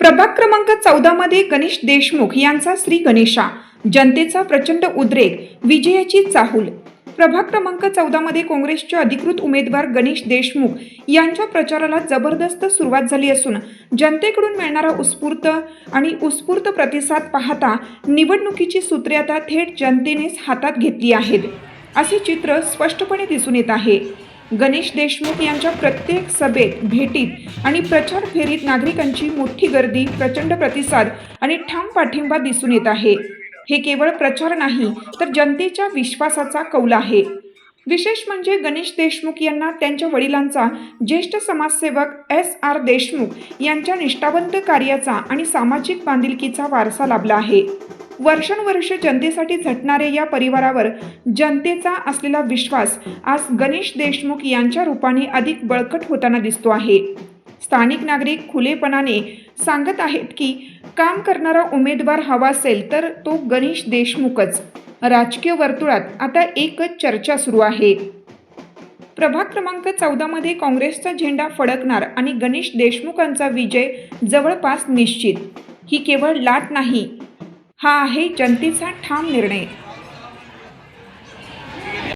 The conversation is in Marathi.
प्रभाग क्रमांक चौदा मध्ये गणेश देशमुख यांचा श्री गणेशा जनतेचा प्रचंड उद्रेक विजयाची चाहूल. प्रभाग क्रमांक चौदा मध्ये काँग्रेसचे अधिकृत उमेदवार गणेश देशमुख यांच्या प्रचाराला जबरदस्त सुरुवात झाली असून जनतेकडून मिळणारा उत्स्फूर्त आणि उत्स्फूर्त प्रतिसाद पाहता निवडणुकीची सूत्रे आता थेट जनतेनेच हातात घेतली आहेत. असे चित्र स्पष्टपणे दिसून येत आहे. गणेश देशमुख यांच्या प्रत्येक सभेत भेटीत आणि प्रचार फेरीत नागरिकांची मोठी गर्दी प्रचंड प्रतिसाद आणि ठाम पाठिंबा दिसून येत आहे. हे केवळ प्रचार नाही तर जनतेच्या विश्वासाचा कौल आहे. विशेष म्हणजे गणेश देशमुख यांना त्यांच्या वडिलांचा ज्येष्ठ समाजसेवक एस आर देशमुख यांच्या निष्ठावंत कार्याचा आणि सामाजिक बांधिलकीचा वारसा लाभला आहे. वर्षानुवर्ष जनतेसाठी झटणाऱ्या या परिवारावर जनतेचा असलेला विश्वास आज गणेश देशमुख यांच्या रूपाने अधिक बळकट होताना दिसतो आहे. स्थानिक नागरिक खुलेपणाने सांगत आहेत की काम करणारा उमेदवार हवा असेल तर तो गणेश देशमुखच. राजकीय वर्तुळात आता एकच चर्चा सुरू आहे. प्रभाग क्रमांक चौदामध्ये काँग्रेसचा झेंडा फडकणार आणि गणेश देशमुखांचा विजय जवळपास निश्चित. ही केवळ लाट नाही हा आहे जनतेचा ठाम निर्णय.